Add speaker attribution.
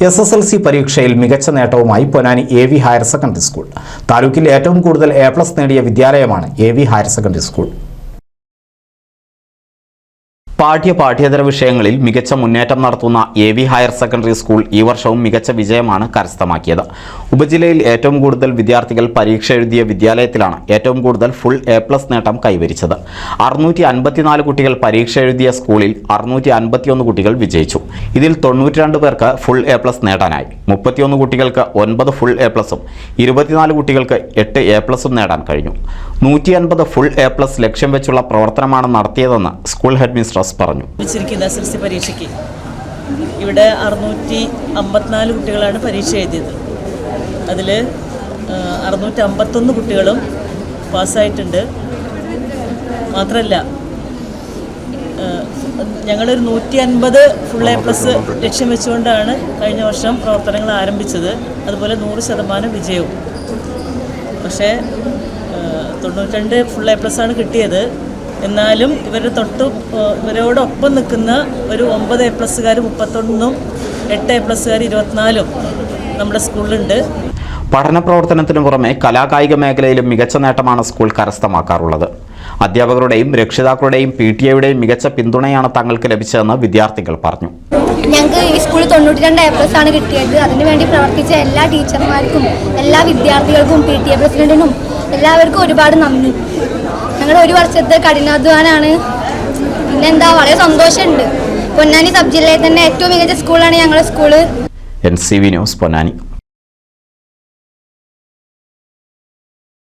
Speaker 1: S S L C പരീക്ഷയിൽ മികച്ച നേട്ടവുമായി Ponnani A V higher secondary school താലൂക്കിൽ ഏറ്റവും കൂടുതൽ എ പ്ലസ് നേടിയ വിദ്യാലയമാണ് A V higher secondary school പാഠ്യ പാഠ്യേതര വിഷയങ്ങളിൽ മികച്ച മുന്നേറ്റം നടത്തുന്ന A V higher secondary school ഈ വർഷവും മികച്ച വിജയമാണ് കരസ്ഥമാക്കിയത്. ഉപജില്ലയിൽ ഏറ്റവും കൂടുതൽ വിദ്യാർത്ഥികൾ പരീക്ഷ എഴുതിയ വിദ്യാലയത്തിലാണ് ഏറ്റവും കൂടുതൽ ഫുൾ എ പ്ലസ് നേട്ടം കൈവരിച്ചത്. അറുന്നൂറ്റി അൻപത്തിനാല് കുട്ടികൾ പരീക്ഷ എഴുതിയ സ്കൂളിൽ അറുന്നൂറ്റി അൻപത്തിയൊന്ന് കുട്ടികൾ വിജയിച്ചു. ഇതിൽ തൊണ്ണൂറ്റിരണ്ട് പേർക്ക് ഫുൾ എ പ്ലസ് നേടാനായി. മുപ്പത്തിയൊന്ന് കുട്ടികൾക്ക് ഒൻപത് ഫുൾ എ പ്ലസും ഇരുപത്തിനാല് കുട്ടികൾക്ക് എട്ട് എ പ്ലസും നേടാൻ കഴിഞ്ഞു. നൂറ്റി അൻപത് ഫുൾ എ പ്ലസ് ലക്ഷ്യം വെച്ചുള്ള പ്രവർത്തനമാണ് നടത്തിയതെന്ന് സ്കൂൾ ഹെഡ് മിസ്ട്രസ് പറഞ്ഞു.
Speaker 2: പരീക്ഷയ്ക്ക്. ഇവിടെ അറുന്നൂറ്റി അമ്പത്തിനാല് കുട്ടികളാണ് പരീക്ഷ എഴുതിയത്. അതിൽ അറുന്നൂറ്റി അമ്പത്തൊന്ന് കുട്ടികളും പാസ്സായിട്ടുണ്ട്. മാത്രമല്ല ഞങ്ങളൊരു നൂറ്റി അൻപത് ഫുൾ എ പ്ലസ് ലക്ഷ്യം വെച്ചുകൊണ്ടാണ് കഴിഞ്ഞ വർഷം പ്രവർത്തനങ്ങൾ ആരംഭിച്ചത്. അതുപോലെ നൂറ് ശതമാനം വിജയവും. പക്ഷേ ഏഹ്, തൊണ്ണൂറ്റിരണ്ട് ഫുൾ എ പ്ലസ് ആണ് കിട്ടിയത്. എന്നാലും ഇവരുടെ തൊട്ട് ഇവരോടൊപ്പം നിൽക്കുന്ന ഒരു ഒമ്പത് എ പ്ലസ്സുകാർ മുപ്പത്തൊന്നും എട്ട് എ പ്ലസ്സുകാർ ഇരുപത്തിനാലും നമ്മുടെ സ്കൂളിലുണ്ട്.
Speaker 1: പഠന പ്രവർത്തനത്തിനു പുറമെ കലാകായിക മേഖലയിലും മികച്ച നേട്ടമാണ് സ്കൂൾ കരസ്ഥമാക്കാറുള്ളത്. അധ്യാപകരുടെയും രക്ഷിതാക്കളുടെയും പി ടി എയുടെയും മികച്ച പിന്തുണയാണ് തങ്ങൾക്ക് ലഭിച്ചതെന്ന് വിദ്യാർത്ഥികൾ പറഞ്ഞു.
Speaker 3: ഞങ്ങൾക്ക് ഈ സ്കൂളിൽ തൊണ്ണൂറ്റി രണ്ട് എ പ്ലസ് ആണ് കിട്ടിയത് അതിനുവേണ്ടി പ്രവർത്തിച്ച എല്ലാ ടീച്ചർമാർക്കും എല്ലാ വിദ്യാർത്ഥികൾക്കും പി ടി എ പ്രസിഡന്റിനും എല്ലാവർക്കും ഒരുപാട് നന്ദി. ഞങ്ങളുടെ ഒരു വർഷത്തെ കഠിനാധ്വാനാണ്. പിന്നെന്താ വളരെ സന്തോഷമുണ്ട്. പൊന്നാനി സബ് ജില്ലയിൽ തന്നെ ഏറ്റവും മികച്ച സ്കൂളാണ് ഞങ്ങളുടെ school.
Speaker 1: N C V news Ponnani.